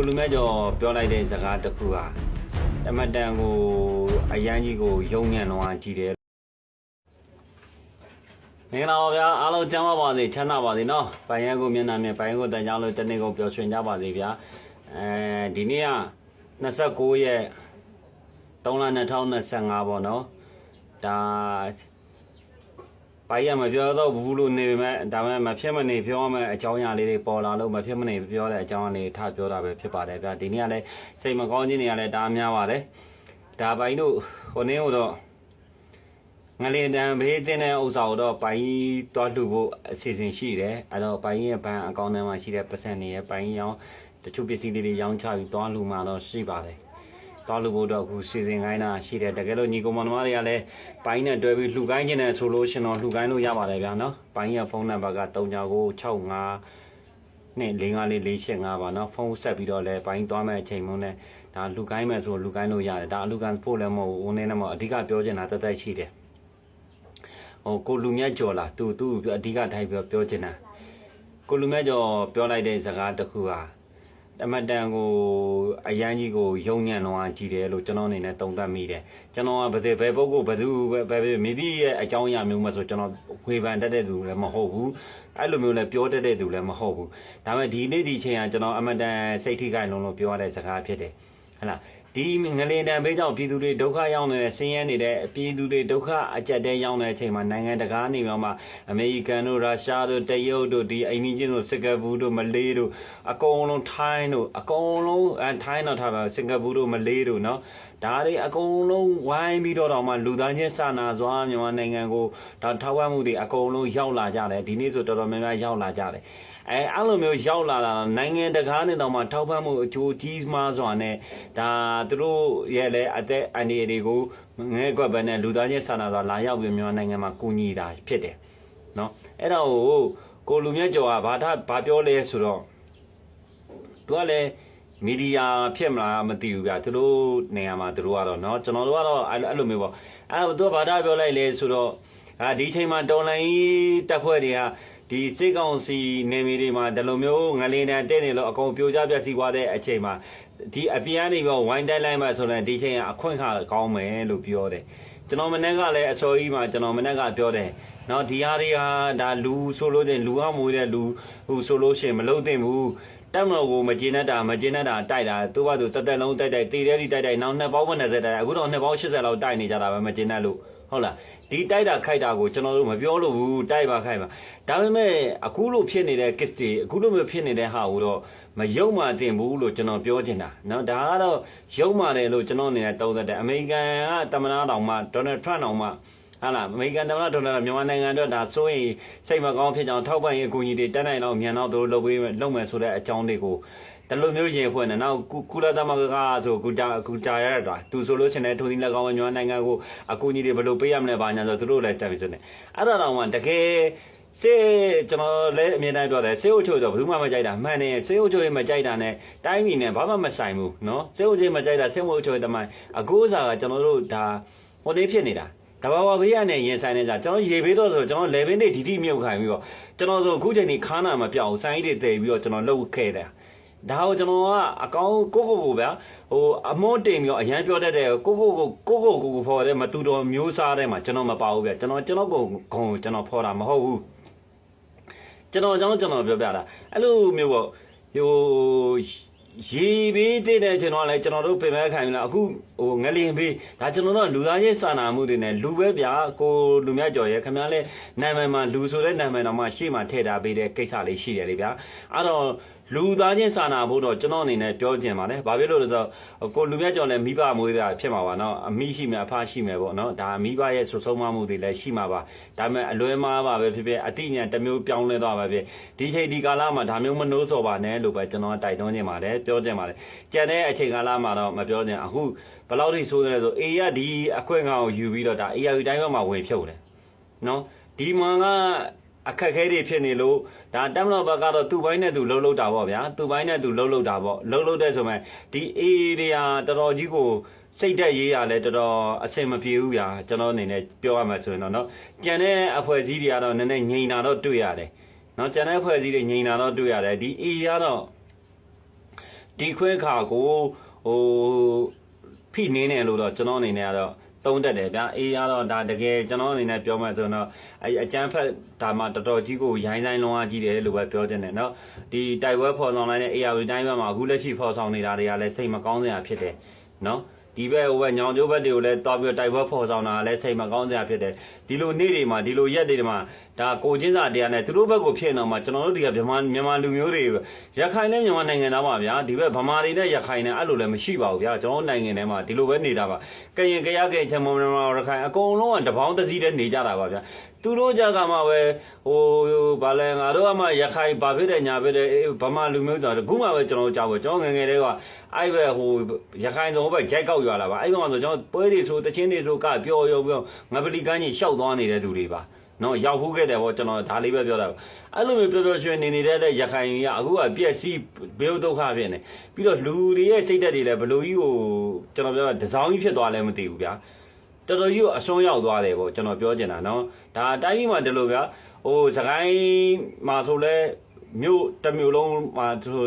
ကိုလူမဲကျော်ပြောလိုက်တဲ့စကားတစ်ခုဟာအမတန်ကိုအရန်ကြီးကိုယုံညံ့လောအောင်ကြည့်တယ်မင်္ဂလာပါဗျာအားလုံးကျမ်းပါပါစေချမ်းသာပါစေနော်။ပိုင်ရန်ကိုမျက်နှာမြင်ပိုင်ရန်ကိုတန်ကြောင်းလို့တနေ့ကုန်ပျော်ရွှင်ကြပါစေဗျာ။အဲဒီနေ့က29ရက်3လ2025ပေါ့နော်။ဒါ ပိုင်ရန်မပြောတော့ဘူးလို့နေပေမဲ့ဒါပေမဲ့မဖြစ်မနေပြောရမယ့်အကြောင်းအရာလေးတွေပေါ်လာလို့မဖြစ်မနေပြောတဲ့အကြောင်းအရာလေးထပြောတာပဲဖြစ်ပါတယ်ဗျာ။ဒီနေ့ကလည်းစိတ်မကောင်းခြင်းတွေကလည်းဒါများပါတယ်။ဒါပိုင်တို့ဟိုနေ့တော့ငလင်တန်ဘေးတင်းတဲ့ဥစ္စာကိုတော့ပိုင်းတွားလှူဖို့အစီအစဉ်ရှိတယ်အဲ့တော့ပိုင်းရဲ့ဘဏ်အကောင့်ထဲမှာရှိတဲ့ပတ်စံတွေရဲ့ပိုင်းရောင်းတချို့ပစ္စည်းလေးတွေရောင်းချပြီးတွားလှူမှတော့ရှိပါတယ် တွားလှူဖို့တော့အခုစီစဉ်ခိုင်းတာရှိတယ်တကယ်လို့ညီကောင်မတော်တွေကလည်းပိုင်းနဲ့တွဲပြီးလှူခိုင်းခြင်းနဲ့ဆိုလို့ရှင်တော့လှူခိုင်းလို့ရပါတယ်ဗျာနော်ပိုင်းရဲ့ဖုန်းနံပါတ်က3965နဲ့454485ပါနော်ဖုန်းဆက်ပြီးတော့လဲပိုင်းသွားမဲ့အချိန်မှနဲ့ဒါလှူခိုင်းမဲ့ဆိုလှူခိုင်းလို့ရတယ်ဒါအလှူခံဖို့လည်းမဟုတ်ဘူးဦးနေနဲ့မဟုတ်အဓိကပြောချင်တာတက်တက်ရှိတယ်ဟိုကိုလူမြတ်ကျော်လားသူသူ့ကိုပြောအဓိကထိုက်ပြောပြောချင်တာကိုလူမြတ်ကျော်ပြောလိုက်တဲ့စကားတစ်ခုဟာ အမတန်ကိုအရန်ကြီးကိုယုံညံ့လောအောင်ကြည့်တယ်လို့ကျွန်တော်အနေနဲ့သုံးသပ်မိတယ်ကျွန်တော်ကဘယ်သူဘယ်ပုဂ္ဂိုလ်ဘယ်သူပဲပဲပဲမိသည့်ရဲ့အကြောင်းအရာမျိုးမှဆိုကျွန်တော်ဝေဖန်တတ်တဲ့သူလည်းမဟုတ်ဘူးအဲ့လိုမျိုးလည်းပြောတတ်တဲ့သူလည်းမဟုတ်ဘူးဒါပေမဲ့ဒီနေ့ဒီချိန်ကကျွန်တော်အမတန်စိတ်ထိခိုက်လုံးလို့ပြောရတဲ့စကားဖြစ်တယ်ဟဟလား ဒီငလင်တန်ဘေးကြောင့်ပြည်သူတွေဒုက္ခရောက်နေတဲ့ဆင်းရဲနေတဲ့ပြည်သူတွေဒုက္ခအကြက်တဲရောက်နေတဲ့အချိန်မှာနိုင်ငံတကာနေပြီးမှအမေရိကန်တို့ရုရှားတို့တရုတ်တို့ဒီအိန္ဒိချင်းတို့စင်ကာပူတို့မလေးတို့အကုန်လုံးထိုင်းတို့အကုန်လုံးအဲထိုင်းတော့ထားပါစင်ကာပူတို့မလေးတို့เนาะဒါတွေအကုန်လုံးဝိုင်းပြီးတော့တော့မှလူသားချင်းစာနာစွာမြန်မာနိုင်ငံကိုဒါထောက်ဝမှုတွေအကုန်လုံးရောက်လာကြတယ်ဒီနေ့ဆိုတော်တော်များများရောက်လာကြတယ် အဲအဲ့လိုမျိုးရောက်လာတာနိုင်ငံတကာနဲ့တော့မှထောက်ပံ့မှုအကျိုးကြီးမားစွာနဲ့ဒါသူတို့ရဲ့လည်းအသက်အန္တရာယ်တွေကိုငဲကွက်ပဲနဲ့လူသားချင်းစာနာစွာလာရောက်ပြီးမြန်မာနိုင်ငံမှာကူညီတာဖြစ်တယ်နော်အဲ့ဒါကိုကိုလူမြတ်ကျော်ကဘာသာဘာပြောလဲဆိုတော့သူကလည်းမီဒီယာဖြစ်မလားမသိဘူးဗျသူတို့နေရာမှာသူတို့ကတော့เนาะကျွန်တော်တို့ကတော့အဲ့အဲ့လိုမျိုးပေါ့အဲ့တော့သူကဘာသာပြောလိုက်လဲဆိုတော့အာဒီချိန်မှာတော်လိုင်းတပ်ဖွဲ့တွေက ဒီစိတ်ကောင်းစီနေမီတွေမှာဒီလိုမျိုးငလင်းတန်တဲ့နေလို့အကုန်ပြိုကျပြက်စီးသွားတဲ့အချိန်မှာဒီအပြန်နေပြီးဝိုင်းတိုက်လိုက်မှဆိုတော့ဒီချိန်ကအခွင့်အခါကောင်းမယ်လို့ပြောတယ်ကျွန်တော်မနေ့ကလည်းအစောကြီးမှာကျွန်တော်မနေ့ကပြောတယ်နော်ဒီဟာတွေဟာဒါလူဆိုလို့တဲ့လူအမွေတဲ့လူဟိုဆိုလို့ရှိရင်မလုံးသင့်ဘူးတက်မလို့ကိုမကျေနပ်တာမကျေနပ်တာတိုက်တာသူ့ဘာသူတက်တက်လုံးတိုက်တိုက်တေတဲ့ဒီတိုက်တိုက်နောက်နှစ်ပေါင်း20တိုက်အခုတော့နှစ်ပေါင်း80လောက်တိုက်နေကြတာပဲမကျေနပ်လို့ ဟုတ်လားဒီတိုက်တာခိုက်တာကိုကျွန်တော်တို့မပြောလို့ဘူးတိုက်ပါခိုက်ပါဒါပေမဲ့အခုလို့ဖြစ်နေတဲ့ kiss တွေအခုလို့မဖြစ်နေတဲ့ဟာကိုတော့မယုံမှတင်ဘူးလို့ကျွန်တော်ပြောချင်တာနော်ဒါကတော့ယုံမှတယ်လို့ကျွန်တော်အနေနဲ့သုံးသပ်တယ်အမေရိကန်ကတမနာတော်မှဒေါ်နယ်ထရန့်တော်မှဟာလားအမေရိကန်သမ္မတဒေါ်လာမြန်မာနိုင်ငံအတွက်ဒါစိုးရင်စိတ်မကောင်းဖြစ်ကြောင်းထောက်ပံ့ရေးအကူအညီတွေတက်နိုင်အောင်မြန်တော့သူတို့လုပ်ပေးလုပ်မယ်ဆိုတဲ့အကြောင်းတွေကို တလူမျိုးရင်ဖွင့်နေနောက်ကုလသမဂ္ဂကဆိုကုတာကုတာရတာသူဆိုလို့ချင်တဲ့ထိုးသီးလက်ကောင်းမြန်မာနိုင်ငံကိုအကူအညီတွေဘယ်လိုပေးရမလဲဘာညာဆိုသူတို့လည်းတက်ပြီဆိုနေအဲ့ဒါတော့မှတကယ်စေကျွန်တော်လည်းအမြင်တိုင်းပြောတယ်စေအုပ်ချုပ်ဆိုဘယ်သူမှမကြိုက်တာမှန်တယ်စေအုပ်ချုပ်ရင်မကြိုက်တာနဲ့တိုင်းပြည်နဲ့ဘာမှမဆိုင်ဘူးเนาะစေအုပ်ချုပ်မကြိုက်တာစေအုပ်ချုပ်ရင်တမိုင်းအခုဥစားကကျွန်တော်တို့ဒါဟိုလေးဖြစ်နေတာတဘာဝဘေးရနဲ့ရင်ဆိုင်နေကြကျွန်တော်ရေဘေးတော့ဆိုကျွန်တော်လေဘင်းတွေဒီတိမြုပ်ခိုင်းပြီးတော့ကျွန်တော်ဆိုအခုချိန်นี้ခါနာမပြောက်ဘူးစိုင်းတွေတည်ပြီးတော့ကျွန်တော်လှုပ်ခဲ့တယ် ဒါကိုကျွန်တော်ကအကောင်းကိုကိုကိုဗျာဟိုအမောတင်ပြီးတော့အရန်ပြောတတ်တဲ့ကိုကိုကိုကိုကိုကိုကိုဖော်တဲ့မတူတော်မျိုးစားတဲ့မှာကျွန်တော်မပါဘူးဗျာကျွန်တော်ကျွန်တော်ကိုဂုံကျွန်တော်ဖော်တာမဟုတ်ဘူးကျွန်တော်အကြောင်းကျွန်တော်ပြောပြတာအဲ့လိုမျိုးပေါ့ဟိုရေဘေးတည်တဲ့ကျွန်တော်လည်းကျွန်တော်တို့ပြင်ပခံယူလာအခုဟိုငလျင်ဘေးဒါကျွန်တော်တို့လူသားရေးစာနာမှုတွေနဲ့လူပဲဗျာကိုလူမြတ်ကျော်ရဲ့ခင်ဗျားလည်းနာမည်မှာလူဆိုတဲ့နာမည်တော်မှာရှေ့မှာထည့်ထားပေးတဲ့ကိစ္စလေးရှိတယ်လေဗျာအဲ့တော့ လူသားချင်းစာနာဖို့တော့ကျွန်တော်အနေနဲ့ပြောချင်ပါတယ်။ဘာဖြစ်လို့လဲဆိုတော့ကိုလူမြတ်ကျော်လည်းမိဘမွေးတာဖြစ်မှာပါနော်။အမိရှိမယ်အဖရှိမယ်ပေါ့နော်။ဒါမိဘရဲ့ဆွဆုံးမမှုတွေလည်းရှိမှာပါ။ဒါပေမဲ့အလွဲမှားပါပဲဖြစ်ဖြစ်အတိညာတစ်မျိုးပြောင်းလဲသွားပါဖြစ်။ဒီချိန်ဒီကာလမှာဒါမျိုးမနှိုးစော်ပါနဲ့လို့ပဲကျွန်တော်တိုက်တွန်းချင်ပါတယ်။ပြောချင်ပါတယ်။ကြံတဲ့အချိန်ကာလမှာတော့မပြောချင်အခုဘယ်လောက်ထိဆိုးတယ်လဲဆိုအေရဒီအခွင့်အကောင်ကိုယူပြီးတော့ဒါအေရယူတိုင်းဘက်မှာဝင်ဖြုတ်တယ်။နော်။ဒီမှာက အခက်ခဲတွေဖြစ်နေလို့ဒါတက်မလို့ဘက်ကတော့သူ့ဘိုင်းနဲ့သူလှုပ်လှုပ်တာပေါ့ဗျာသူ့ဘိုင်းနဲ့သူလှုပ်လှုပ်တာပေါ့လှုပ်လှုပ်တဲ့ဆိုမှဒီအေးတွေဟာတော်တော်ကြီးကိုစိတ်သက်ရေးရလဲတော်တော်အဆင်မပြေဘူးဗျာကျွန်တော်အနေနဲ့ပြောရမှာဆိုရင်တော့เนาะကြံတဲ့အဖွဲ့အစည်းတွေကတော့နည်းနည်းငြိမ်တာတော့တွေ့ရတယ်เนาะကြံတဲ့အဖွဲ့အစည်းတွေငြိမ်တာတော့တွေ့ရတယ်ဒီအေးကတော့ ဒီခွဲခါကိုဟိုဖိနေတယ်လို့တော့ကျွန်တော်အနေနဲ့ကတော့ သုံးတတ်တယ်ဗျာအေးရတော့ဒါတကယ်ကျွန်တော်အနေနဲ့ပြောမှဆိုတော့အဲအကျန်းဖက်ဒါမှတော်တော်ကြီးကိုရိုင်းဆိုင်လုံးဝကြီးတယ်လို့ပဲပြောတင်တယ်နော်ဒီတိုက်ဝဲဖော်ဆောင်လိုက်တဲ့ AR တိုင်းဘက်မှာအခုလက်ရှိဖော်ဆောင်နေတာတွေကလည်းစိတ်မကောင်းစရာဖြစ်တယ်နော် ဒီဘက်ဟိုဘက်ညောင်ကျိုးဘက်တွေကိုလည်းတွားပြီးတိုက်ပွဲဖော်ဆောင်တာလည်းစိတ်မကောင်းစရာဖြစ်တယ်ဒီလိုနေ့တွေမှာဒီလိုရက်တွေမှာဒါကိုချင်းစာတရားနဲ့သူတို့ဘက်ကိုဖြစ်နေတော့မှကျွန်တော်တို့ဒီကမြန်မာမြန်မာလူမျိုးတွေရခိုင်နဲ့မြန်မာနိုင်ငံသားပါဗျာဒီဘက်ဗမာတွေနဲ့ရခိုင်နဲ့အဲ့လိုလည်းမရှိပါဘူးဗျာကျွန်တော်နိုင်ငံထဲမှာဒီလိုပဲနေတာပါကရင်ကရကဲချမုံမြန်မာရခိုင်အကုန်လုံးကတပေါင်းတစည်းတည်းနေကြတာပါဗျာသူတို့ကြကမှပဲဟိုဘာလဲငါတို့ကမှရခိုင်ဘာဖြစ်တယ်ညာဖြစ်တယ်ဗမာလူမျိုးဆိုတော့ခုမှပဲကျွန်တော်ကြောက်ပဲကျွန်တော်ငယ်ငယ်လေးကအဲ့ဘက်ဟိုရခိုင်ဆိုဘက်ဂျက်ကောက်ရွာလာပါအဲ့ဘက်မှာဆိုကျွန်တော်ပွဲတွေဆိုတချင်းတွေဆိုကပျော်ရောပျော်ငပလီကန်းကြီးရှောက်သွားနေတဲ့သူတွေပါနော်ရောက်ဖို့ခဲ့တယ်ဗောကျွန်တော်ဒါလေးပဲပြောတာပါအဲ့လိုမျိုးပြောပြောရွှင်နေနေတဲ့ရခိုင်ကြီးကအခုကပြက်စီးဘေးဒုက္ခဖြစ်နေပြီးတော့လူတွေရဲ့စိတ်ဓာတ်တွေလည်းဘလို့ကြီးကိုကျွန်တော်ပြောတာဒဇောင်းကြီးဖြစ်သွားလဲမသိဘူးဗျာတော်တော်ကြီးကိုအစွန်းရောက်သွားတယ်ဗောကျွန်တော်ပြောချင်တာနော်ဒါအတိုင်းကြီးမှဒီလိုဗျာဟိုစကိုင်းမှာဆိုလဲမြို့တစ်မြို့လုံးမှာဟို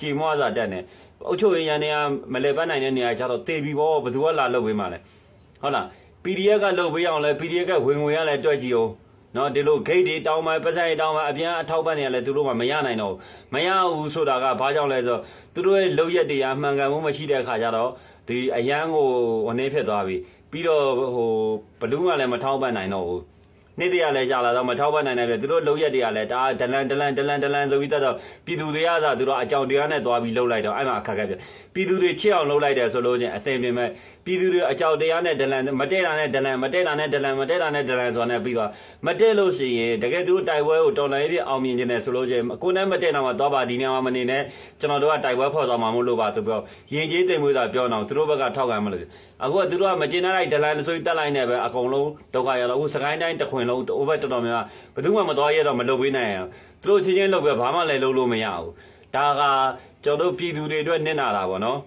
ကြည်မွားစာတက်နေ အုတ်ချုပ်ရရန်တွေကမလဲပတ်နိုင်တဲ့နေရာကျတော့တေပြီဗောဘယ်သူကလာလုပ်ပေးမှလဲဟုတ်လား PDF ကလုပ်ပေးအောင်လဲ PDF ကဝင်ငွေရလဲတွက်ကြည့်အောင်နော်ဒီလို gate တွေတောင်းမှပတ်စံတွေတောင်းမှအပြန်အထောက်ပံ့နေရလဲသူတို့မှမရနိုင်တော့ဘူးမရဘူးဆိုတာကဘာကြောင့်လဲဆိုတော့သူတို့ရဲ့လုံရက်တရားမှန်ကန်မှုမရှိတဲ့အခါကျတော့ဒီအရန်ကိုဟိုနေဖြစ်သွားပြီပြီးတော့ဟိုဘလူးမှလည်းမထောက်ပံ့နိုင်တော့ဘူး နေ့တရလည်းကြာလာတော့မထောက်ပံ့နိုင်တဲ့ပြသူတို့လုံရက်တွေကလည်းဒါဒလန်ဒလန်ဒလန်ဒလန်ဆိုပြီးတော့ပြည်သူတွေကသာသူတို့အကြောင်တရားနဲ့သွားပြီးလှုပ်လိုက်တော့အဲ့မှာအခက်အခဲပြပြည်သူတွေချစ်အောင်လှုပ်လိုက်တယ်ဆိုလို့ချင်းအစိမ်ပင်မဲ့ပြည်သူတွေအကြောင်တရားနဲ့ဒလန်မတည့်တာနဲ့ဒလန်မတည့်တာနဲ့ဒလန်မတည့်တာနဲ့ဒလန်ဆိုတာနဲ့ပြီးတော့မတည့်လို့ရှိရင်တကယ်သူတို့တိုက်ပွဲကိုတော်လိုင်းပြအောင်မြင်နေတယ်ဆိုလို့ချင်းကိုနဲ့မတည့်တော့မှသွားပါဒီနေရာမှာမနေနဲ့ကျွန်တော်တို့ကတိုက်ပွဲဖော်ဆောင်မှာမလို့ပါသူပြောရင်ကြီးတိမ်မွေးတာပြောအောင်သူတို့ဘက်ကထောက်ခံမလို့အခုကသူတို့ကမကျင်လိုက်ဒလန်ဆိုပြီးတက်လိုက်နေပဲအကုန်လုံးဒုက္ခရတော့အခုစကိုင်းတိုင်းတခွင်လုံးဟိုဘက်တော်တော်များဘယ်သူမှမသွားရတော့မလုပ်ပေးနိုင်အောင်သူတို့ချင်းချင်းလုပ်ပဲဘာမှလည်းလုပ်လို့မရဘူးဒါကကျွန်တော်တို့ပြည်သူတွေအတွက်နစ်နာတာပေါ့နော်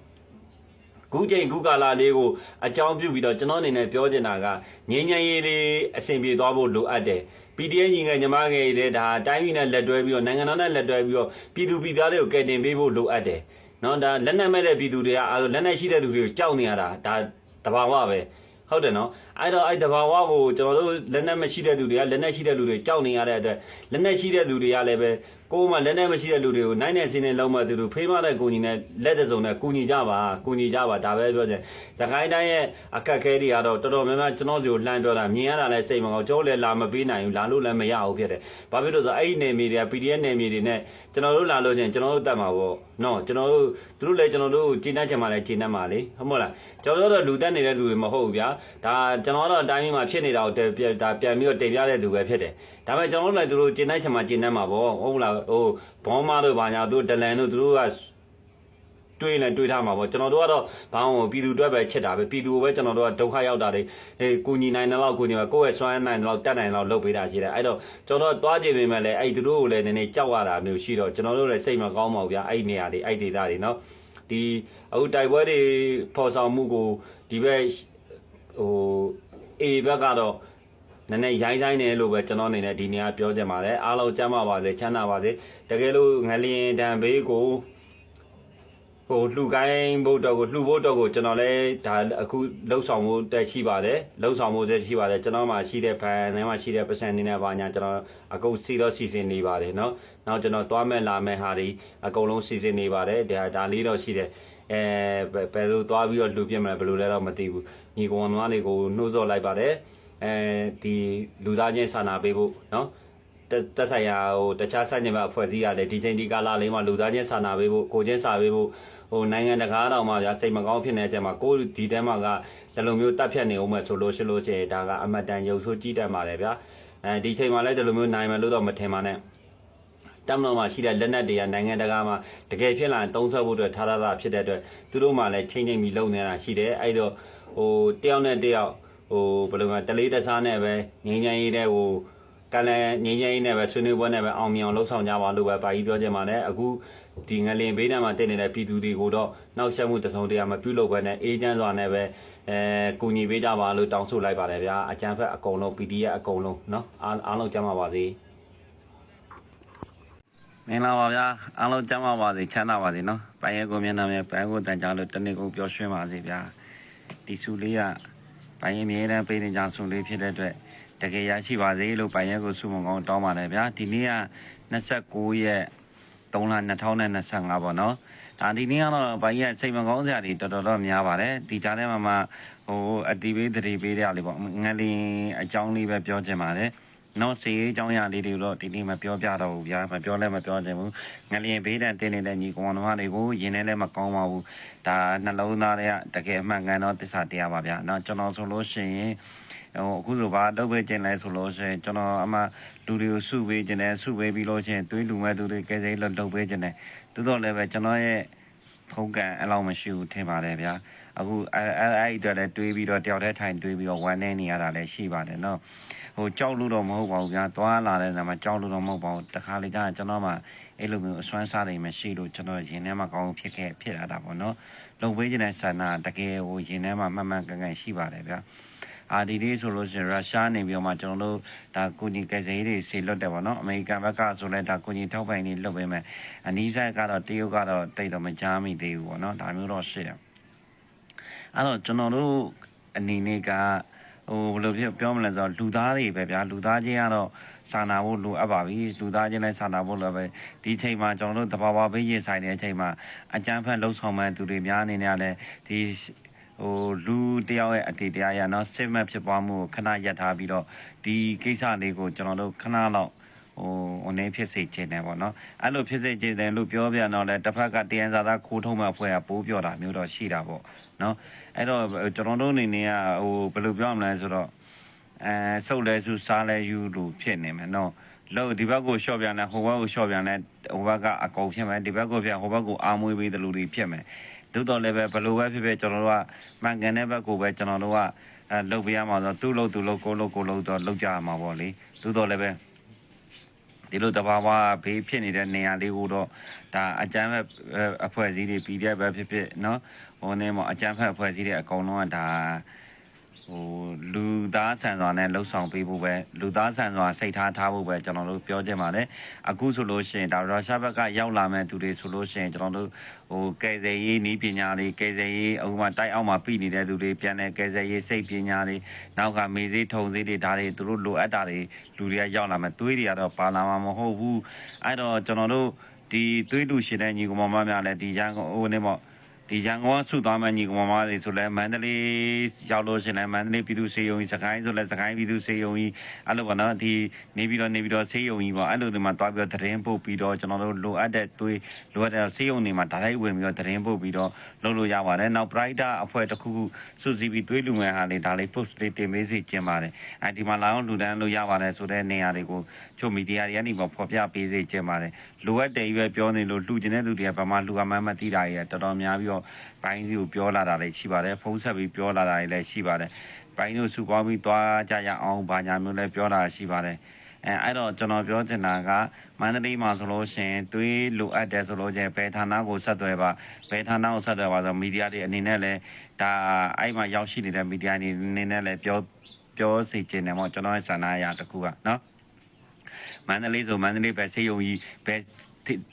ခုချိန်ခုကာလလေးကိုအကြောင်းပြုပြီးတော့ကျွန်တော်အနေနဲ့ပြောချင်တာကငြိမ်းချမ်းရေးလေးအဆင်ပြေသွားဖို့လိုအပ်တယ် PDN ညီငယ်ညီမငယ်တွေဒါတိုင်းပြည်နဲ့လက်တွဲပြီးတော့နိုင်ငံတော်နဲ့လက်တွဲပြီးတော့ပြည်သူပြည်သားတွေကိုကယ်တင်ပေးဖို့လိုအပ်တယ်နော်ဒါလက်နက်မဲ့တဲ့ပြည်သူတွေကအဲလိုလက်နက်ရှိတဲ့လူတွေကိုကြောက်နေရတာဒါတဘာဝပဲဟုတ်တယ်နော်အဲ့တော့အဲ့တဘာဝကိုကျွန်တော်တို့လက်နက်မရှိတဲ့လူတွေကလက်နက်ရှိတဲ့လူတွေကြောက်နေရတဲ့အတွက်လက်နက်ရှိတဲ့လူတွေကလည်းပဲ ကိုယ်မှလက်နက်မရှိတဲ့လူတွေကိုနိုင်နေစင်းနေလုံးမသူတို့ဖေးမတဲ့ကိုကြီးနဲ့လက်တဲ့စုံနဲ့ကူညီကြပါကူညီကြပါဒါပဲပြောချင်သခိုင်းတိုင်းရဲ့အခက်ခဲတွေကတော့တော်တော်များများကျွန်တော်စီကိုလှမ်းပြောတာမြင်ရတာလည်းစိတ်မကောင်းကြောလည်းလာမပေးနိုင်ဘူးလာလို့လည်းမရဘူးဖြစ်တယ်ဘာဖြစ်လို့ဆိုအဲ့ဒီနေမီတွေက PDF နေမီတွေနဲ့ကျွန်တော်တို့လာလို့ချင်းကျွန်တော်တို့တတ်မှာပေါ့နော်ကျွန်တော်တို့သူတို့လည်းကျွန်တော်တို့ကျင်းတတ်ချင်မှလည်းကျင်းတတ်မှာလေဟုတ်မဟုတ်လားကျွန်တော်တို့တော့လူတက်နေတဲ့လူတွေမဟုတ်ဘူးဗျာဒါကျွန်တော်တို့အတိုင်းမှာဖြစ်နေတာကိုဒါပြန်ပြီးတော့တင်ပြတဲ့သူပဲဖြစ်တယ် ဒါပေမဲ့ကျွန်တော်တို့လည်းသူတို့ကျင်နိုင်ချင်မှကျင်နိုင်မှာပေါ့ဟုတ်လားဟိုဘောမတို့ဘာညာသူတို့ဒလန်တို့သူတို့ကတွေးလဲတွေးထားမှာပေါ့ကျွန်တော်တို့ကတော့ဘာလို့ပြည်သူအတွက်ပဲချစ်တာပဲပြည်သူကိုပဲကျွန်တော်တို့ကဒုက္ခရောက်တာတွေအေးကိုညီနိုင်တဲ့လောက်ကိုညီမှာကိုယ့်ရဲ့စွမ်းနိုင်တဲ့လောက်တတ်နိုင်တဲ့လောက်လုပ်ပေးတာရှိတယ်အဲ့တော့ကျွန်တော်တို့သွားကြည့်ပေးမယ်လေအဲ့သူတို့ကိုလည်းနည်းနည်းကြောက်ရတာမျိုးရှိတော့ကျွန်တော်တို့လည်းစိတ်မကောင်းပါဘူးဗျာအဲ့နေရာတွေအဲ့ဒေသတွေနော်ဒီအခုတိုက်ပွဲတွေပေါ်ဆောင်မှုကိုဒီဘက်ဟို A ဘက်ကတော့ နည်းနည်းရိုင်းဆိုင်တယ်လို့ပဲကျွန်တော်အနေနဲ့ဒီနေရာပြောချင်ပါတယ်အားလုံးကျမ်းပါပါစေချမ်းသာပါစေတကယ်လို့ငလျင်တံဘေးကို ဟိုလှူကိုင်းဖို့တော့ကိုလှူဖို့တော့ကိုကျွန်တော်လည်းဒါအခုလှုပ်ဆောင်ဖို့တက်ရှိပါတယ်လှုပ်ဆောင်ဖို့တက်ရှိပါတယ်ကျွန်တော်မှရှိတဲ့ဘန်ထဲမှာရှိတဲ့ပတ်စံနေနဲ့ပါညာကျွန်တော်အကုန်စီတော့စီစဉ်နေပါတယ်เนาะနောက်ကျွန်တော်သွားမဲ့လာမဲ့ဟာဒီအကုန်လုံးစီစဉ်နေပါတယ်ဒါဒါလေးတော့ရှိတယ်အဲဘယ်ဘယ်လိုသွားပြီးတော့လှူပြမလဲဘယ်လိုလဲတော့မသိဘူးညီကောင်မတွေကိုနှိုးစော်လိုက်ပါတယ် အဲဒီလူသားချင်းစာနာပေးဖို့နော်တက်ဆိုင်ရာဟိုတခြားဆိုင်နေမှာအဖွဲ့စည်းရတယ်ဒီချိန်ဒီကာလလေးမှာလူသားချင်းစာနာပေးဖို့ကိုချင်းစာပေးဖို့ဟိုနိုင်ငံတကာတောင်မှညာစိတ်မကောင်းဖြစ်နေတဲ့အချိန်မှာကိုဒီတဲမှာကဒီလိုမျိုးတက်ဖြတ်နေအောင်မဲ့ဆိုလို့ရှိလို့ချေဒါကအမတန်ရုပ်ဆိုးကြီးတက်ပါလေဗျာအဲဒီချိန်မှာလည်းဒီလိုမျိုးနိုင်မယ်လို့တော့မထင်ပါနဲ့တမ်တော်မှာရှိတဲ့လက်နက်တွေကနိုင်ငံတကာမှာတကယ်ဖြစ်လာရင်သုံးဆဖို့အတွက်ထားရတာဖြစ်တဲ့အတွက်သူတို့မှလည်းချိန်ချိန်ပြီးလုပ်နေတာရှိတယ်အဲ့တော့ဟိုတယောက်နဲ့တယောက် ဟိုဘယ်လိုမှတလေးတစားနဲ့ပဲငင်းငင်းရေးတဲ့ဟို ကလည်းငင်းငင်းနဲ့ပဲဆွေးနွေးပွဲနဲ့ပဲအောင်မြင်အောင်လှုပ်ဆောင်ကြပါလို့ပဲပါကြီးပြောချင်ပါတယ်အခုဒီငလင်ဘေးနားမှာတက်နေတဲ့ပြည်သူတွေကိုတော့နောက်ဆက်မှုတစုံတရာမပြုလုပ်ဘဲနဲ့အေးချမ်းစွာနဲ့ပဲအဲကူညီပေးကြပါလို့တောင်းဆိုလိုက်ပါတယ်ဗျာအကြံဖက်အကုန်လုံး PDF အကုန်လုံးเนาะအားအားလုံးကြမ်းပါပါစေ မင်္ဂလာပါဗျာအားလုံးကျမ်းပါပါစေချမ်းသာပါစေနော်ပိုင်ရဲကိုမျက်နှာမြဲပိုင်ကိုတန်ကြလို့တနေ့ကုန်ပျော်ရွှင်ပါစေဗျာဒီစုလေးက ပိုင်ရဲမြဲတမ်းပေးနေကြဆုလေးဖြစ်တဲ့အတွက်တကယ်ရရှိပါစေလို့ပိုင်ရဲကိုဆုမွန်ကောင်းတောင်းပါတယ်ဗျာဒီနေ့က29ရက်3လ2025ပေါ့နော်ဒါဒီနေ့ကတော့ပိုင်ရဲစိတ်မကောင်းစရာတွေတော်တော်တော့များပါတယ်ဒီကြားထဲမှာမှဟိုအတီးပေးတတိပေးရလေးပေါ့ငလင်းအကြောင်းလေးပဲပြောချင်ပါတယ် နော်စီရေးအကြောင်းအရာလေးတွေတော့ဒီနေ့မပြောပြတော့ဘူးဗျာမပြောလဲမပြောချင်ဘူးငလျင်ဘေးတန်တင်းနေတဲ့ညီကောင်တော်တွေကိုယင်နေလည်းမကောင်းပါဘူးဒါနှလုံးသားတွေကတကယ်အမှန်ကန်တော့တစ္ဆာတရားပါဗျာနော်ကျွန်တော်ဆိုလို့ရှိရင်ဟိုအခုဆိုဘာလုပ်ပေးခြင်းလဲဆိုလို့ရှိရင်ကျွန်တော်အမှလူတွေကိုစုပေးခြင်းနဲ့စုပေးပြီးလို့ရှိရင်သွေးလူမဲ့သူတွေကယ်ဆယ်ရေးလုပ်လုပ်ပေးခြင်းနဲ့သို့တော်လည်းပဲကျွန်တော်ရဲ့ဖုန်ကန်အလောက်မရှိဘူးထင်ပါတယ်ဗျာ အခုအဲအဲအဲ့ဒီအတွက်လည်းတွေးပြီးတော့တယောက်တည်းထိုင်တွေးပြီးတော့ဝမ်းနေနေရတာလည်းရှိပါတယ်နော်ဟိုကြောက်လို့တော့မဟုတ်ပါဘူးဗျာသွားလာတဲ့နေရာမှာကြောက်လို့တော့မဟုတ်ပါဘူးတခါလေကျရင်ကျွန်တော်မှအဲ့လိုမျိုးအစွမ်းစားတွေမရှိလို့ကျွန်တော်ရင်ထဲမှာကောင်းဖြစ်ခဲ့ဖြစ်လာတာပေါ့နော်လုံပေးခြင်းတဲ့ဆန္ဒတကယ်ဟိုရင်ထဲမှာမှန်မှန်ကန်ကန်ရှိပါတယ်ဗျာအာဒီလေးဆိုလို့ရှိရင်ရုရှားနေပြီးတော့မှကျွန်တော်တို့ဒါကိုကြီးကယ်ဆယ်ရေးတွေဆေလွတ်တယ်ပေါ့နော်အမေရိကန်ဘက်ကဆိုလဲဒါကိုကြီးထောက်ပိုင်တွေလွတ်ပေးမယ်အနီးဆိုင်ကတော့တရုတ်ကတော့တိတ်တော့မကြားမိသေးဘူးပေါ့နော်ဒါမျိုးတော့ရှိတယ် အဲ့တော့ကျွန်တော်တို့အနေနဲ့ကဟိုဘယ်လိုပြောပြောမလဲဆိုတော့လူသားတွေပဲဗျာလူသားချင်းကတော့စာနာဖို့လိုအပ်ပါပြီလူသားချင်းလည်းစာနာဖို့လိုပဲဒီချိန်မှာကျွန်တော်တို့တဘာဝဘေးရင်ဆိုင်တဲ့အချိန်မှာအကြမ်းဖက်လှုပ်ဆောင်မဲ့သူတွေများအနေနဲ့လည်းဒီဟိုလူတယောက်ရဲ့အတေတရားရနော်စစ်မှတ်ဖြစ်ပွားမှုကိုခဏရပ်ထားပြီးတော့ဒီကိစ္စလေးကိုကျွန်တော်တို့ခဏလောက် ဟိုဟိုနေဖြစ်စေခြင်းတယ်ပေါ့နော်အဲ့လိုဖြစ်စေခြင်းတယ်လို့ပြောပြတော့လဲတစ်ဖက်ကတယံဇာတာခိုးထုံးမဲ့အဖွဲ့ကပိုးပြောတာမျိုးတော့ရှိတာပေါ့နော်အဲ့တော့ကျွန်တော်တို့အနေနဲ့ကဟိုဘယ်လိုပြောမလဲဆိုတော့အဲစုပ်လဲစုစားလဲယူလို့ဖြစ်နေမယ်နော်လို့ဒီဘက်ကိုရှော့ပြန်လဲဟိုဘက်ကိုရှော့ပြန်လဲဟိုဘက်ကအကုန်ဖြစ်မယ်ဒီဘက်ကိုပြန်ဟိုဘက်ကိုအာမွေးပေးတယ်လို့တွေဖြစ်မယ်သို့တော်လည်းပဲဘယ်လိုပဲဖြစ်ဖြစ်ကျွန်တော်တို့ကမှန်ကန်တဲ့ဘက်ကိုပဲကျွန်တော်တို့ကအဲလုပ်ပေးရမှာဆိုသူ့လုပ်သူ့လုပ်ကိုလုပ်ကိုလုပ်တော့လုပ်ကြရမှာပေါ့လေသို့တော်လည်းပဲ ဒီလိုတဘာဝဘေးဖြစ်နေတဲ့နေရာလေးကိုတော့ဒါအကြမ်းဖက်အဖွဲ့အစည်းတွေပြည်ပြပဲဖြစ်ဖြစ်နော်ဟိုနေမှာအကြမ်းဖက်အဖွဲ့အစည်းတွေအကုန်လုံးကဒါ ဟိုလူသားဆန်စွာနဲ့လှုပ်ဆောင်ပေးဖို့ပဲလူသားဆန်စွာစိတ်ထားထားဖို့ပဲကျွန်တော်တို့ပြောချင်ပါတယ်အခုဆိုလို့ရှိရင်ဒါရုရှားဘက်ကရောက်လာမဲ့သူတွေဆိုလို့ရှိရင်ကျွန်တော်တို့ဟိုကယ်ဆယ်ရေးနည်းပညာတွေကယ်ဆယ်ရေးအခုမှတိုက်အောက်မှာပြည်နေတဲ့သူတွေပြန်တဲ့ကယ်ဆယ်ရေးစိတ်ပညာတွေနောက်ကမေးစေးထုံစေးတွေဒါတွေသူတို့လိုအပ်တာတွေလူတွေကရောက်လာမဲ့သွေးတွေကတော့ပါလာမှာမဟုတ်ဘူးအဲ့တော့ကျွန်တော်တို့ဒီသွေးလူရှင်တဲ့ညီကောင်မများလည်းဒီရန်ကုန်ဟိုနေပေါ့ ဒီရန်ကုန်ကဆုသွားမဲ့ညီကောင်မတွေဆိုလဲမန္တလေးရောက်လို့ရှရင်လဲမန္တလေးပြည်သူစေယုံကြီးစကိုင်းဆိုလဲစကိုင်းပြည်သူစေယုံကြီးအဲ့လိုပေါ့နော်ဒီနေပြီးတော့နေပြီးတော့စေယုံကြီးပေါ့အဲ့လိုဒီမှာသွားပြီးတော့သတင်းပို့ပြီးတော့ကျွန်တော်တို့လိုအပ်တဲ့သွေးလိုအပ်တဲ့စေယုံတွေမှာဒါလိုက်ဝင်ပြီးတော့သတင်းပို့ပြီးတော့လုပ်လို့ရပါတယ်နောက် Brighter အဖွဲ့တစ်ခုခုစုစည်းပြီးသွေးလူငယ်ဟာလေဒါလေး post လေးတင်ပေးစီကျင်းပါတယ်အဲဒီမှာလာအောင်လူတန်းလို့ရပါတယ်ဆိုတဲ့နေရာတွေကိုချိုမီဒီယာတွေကနေပေါ့ဖော်ပြပေးစီကျင်းပါတယ် လိုအပ်တယ်ရွယ်ပြောနေလို့လူကျင်တဲ့သူတွေကဘာမှလူအမှန်မသိတာတွေတော်တော်များပြီးတော့ဘိုင်းစီကိုပြောလာတာလည်းရှိပါတယ်ဖုံးဆက်ပြီးပြောလာတာလည်းရှိပါတယ်ဘိုင်းတို့စုပေါင်းပြီးသွားကြရအောင်ဘာညာမျိုးလည်းပြောတာရှိပါတယ်အဲအဲ့တော့ကျွန်တော်ပြောချင်တာကမန္တလေးမှာဆိုလို့ရှိရင်သွေးလိုအပ်တယ်ဆိုလို့ချင်းဘယ်ဌာနကိုဆက်သွယ်ပါဘယ်ဌာနကိုဆက်သွယ်ပါဆိုမီဒီယာတွေအနေနဲ့လည်းဒါအဲ့မှာရောက်ရှိနေတဲ့မီဒီယာတွေအနေနဲ့လည်းပြောပြောစီချင်တယ်ပေါ့ကျွန်တော်ရဲ့ဆန္ဒအရာတစ်ခုကနော် မန္တလေးဆိုမန္တလေးပဲဆေးရုံကြီးပဲ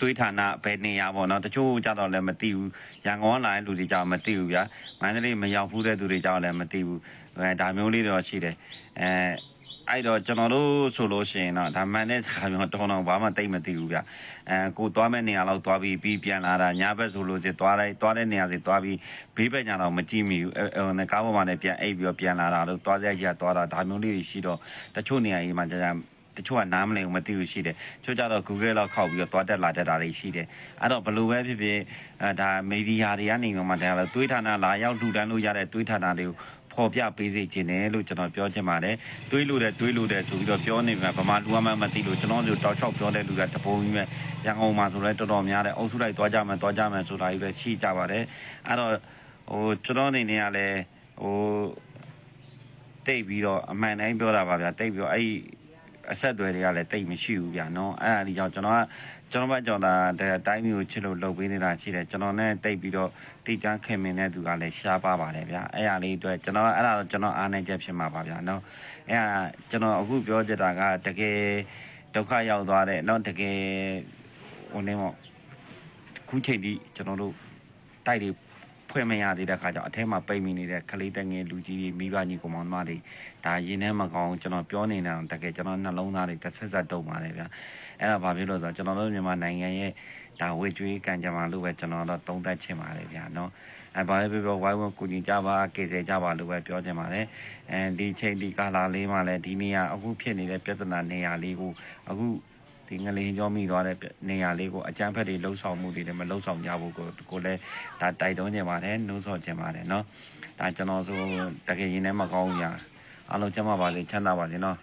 တွေးဌာနပဲနေရပါတော့တချို့ကြတော့လည်းမသိဘူးရန်ကုန်ကလာတဲ့လူတွေကြောင့်မသိဘူးဗျာမန္တလေးမရောက်ဘူးတဲ့သူတွေကြောင့်လည်းမသိဘူးအဲဒါမျိုးလေးတော့ရှိတယ်အဲအဲ့တော့ကျွန်တော်တို့ဆိုလို့ရှိရင်တော့ဒါမှန်တဲ့စကားမျိုးတော့တော့ဘာမှတိတ်မသိဘူးဗျအဲကိုသွားမဲ့နေရာလောက်သွားပြီးပြီးပြန်လာတာညဘက်ဆိုလို့ချင်းသွားလိုက်သွားတဲ့နေရာစီသွားပြီးဘေးဘက်ညာတော့မကြည့်မိဘူးအဲအဲကားပေါ်မှာလည်းပြန်အိပ်ပြီးတော့ပြန်လာတာလို့သွားတဲ့ကြီးကသွားတာဒါမျိုးလေးတွေရှိတော့တချို့နေရာကြီးမှာကြာကြာ တချို့ကနားမလည်ဘူးမသိဘူးရှိတယ်ချို့ကြတော့ Google လောက်ခောက်ပြီးတော့သွားတက်လာတက်တာတွေရှိတယ်အဲ့တော့ဘယ်လိုပဲဖြစ်ဖြစ်အဲဒါမီဒီယာတွေကနေမှဒါလည်းတွေးဌာနလာရောက်လှူဒန်းလို့ရတဲ့တွေးဌာနတွေကိုဖော်ပြပေးစေခြင်းတယ်လို့ကျွန်တော်ပြောချင်ပါတယ်တွေးလို့တယ်တွေးလို့တယ်ဆိုပြီးတော့ပြောနေမှာဗမာလူအမှမသိလို့ကျွန်တော်တို့တောက်ချောက်ပြောတဲ့လူကတပုံကြီးပဲရန်ကုန်မှာဆိုလဲတော်တော်များတယ်အုပ်စုလိုက်သွားကြမယ်သွားကြမယ်ဆိုတာကြီးပဲရှိကြပါတယ်အဲ့တော့ဟိုကျွန်တော်အနေနဲ့ကလည်းဟိုတိတ်ပြီးတော့အမှန်တိုင်းပြောတာပါဗျာတိတ်ပြီးတော့အဲ့ဒီ အဆက်အသွယ်တွေကလည်းတိတ်မရှိဘူးဗျာနော်အဲ့ဒါဒီကြောင့်ကျွန်တော်ကကျွန်တော်ကကျွန်တော်ဒါတိုင်းမျိုးချစ်လို့လုပ်ပေးနေတာရှိတယ်ကျွန်တော်နဲ့တိတ်ပြီးတော့တိတ်ချမ်းခင်မင်တဲ့သူကလည်းရှားပါပါတယ်ဗျာအဲ့ဒါလေးအတွက်ကျွန်တော်အဲ့ဒါတော့ကျွန်တော်အားနိုင်ချက်ဖြစ်မှာပါဗျာနော်အဲ့ဒါကျွန်တော်အခုပြောချင်တာကတကယ်ဒုက္ခရောက်သွားတဲ့နော်တကယ်ဟိုနေမော့ခုချိန်ထိကျွန်တော်တို့တိုက်တွေ ဖွဲ့မရသေးတဲ့ခါကျတော့အထက်မှာပိတ်မိနေတဲ့ကလေးတငယ်လူကြီးတွေမိဘညီကောင်မတွေဒါရင်းနှဲမကောင်းကျွန်တော်ပြောနေတာတကယ်ကျွန်တော်နှလုံးသားတွေတစ်ဆက်ဆက်တုံပါတယ်ဗျာအဲ့ဒါဘာဖြစ်လို့လဲဆိုတော့ကျွန်တော်တို့မြန်မာနိုင်ငံရဲ့ဒါဝေကျွေးကံကြမ္မာလို့ပဲကျွန်တော်တော့သုံးသပ်ချင်ပါတယ်ဗျာနော်အဲဘာပဲပြောပြောဝိုင်းဝန်းကူညီကြပါကေဆယ်ကြပါလို့ပဲပြောချင်ပါတယ်အဲဒီချိန်ဒီကာလာလေးမှာလည်းဒီနေရာအခုဖြစ်နေတဲ့ပြဿနာနေရာလေးကိုအခု ဒီငလင်းကြောမိသွားတဲ့နေရာလေးကိုအကြမ်းဖက်တွေလှုပ်ဆောင်မှုတွေလည်းမလှုပ်ဆောင်ကြဘူးကိုကိုလည်းဒါတိုက်တွန်းနေပါတယ်နှိုးဆော်ချင်ပါတယ်เนาะဒါကျွန်တော်ဆိုတကယ်ရင်ထဲမကောင်းဘူးညာအားလုံးကျမ်းပါပါစေချမ်းသာပါစေเนาะ